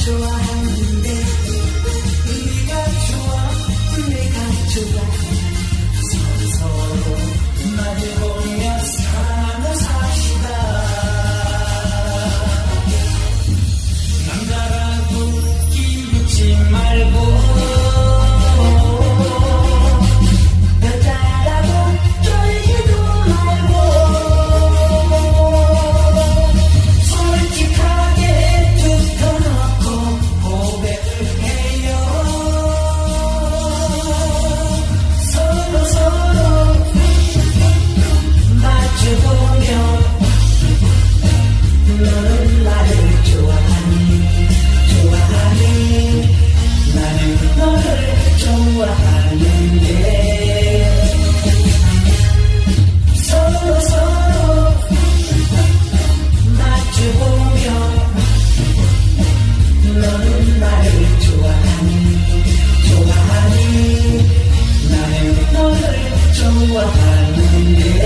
to us. 좋아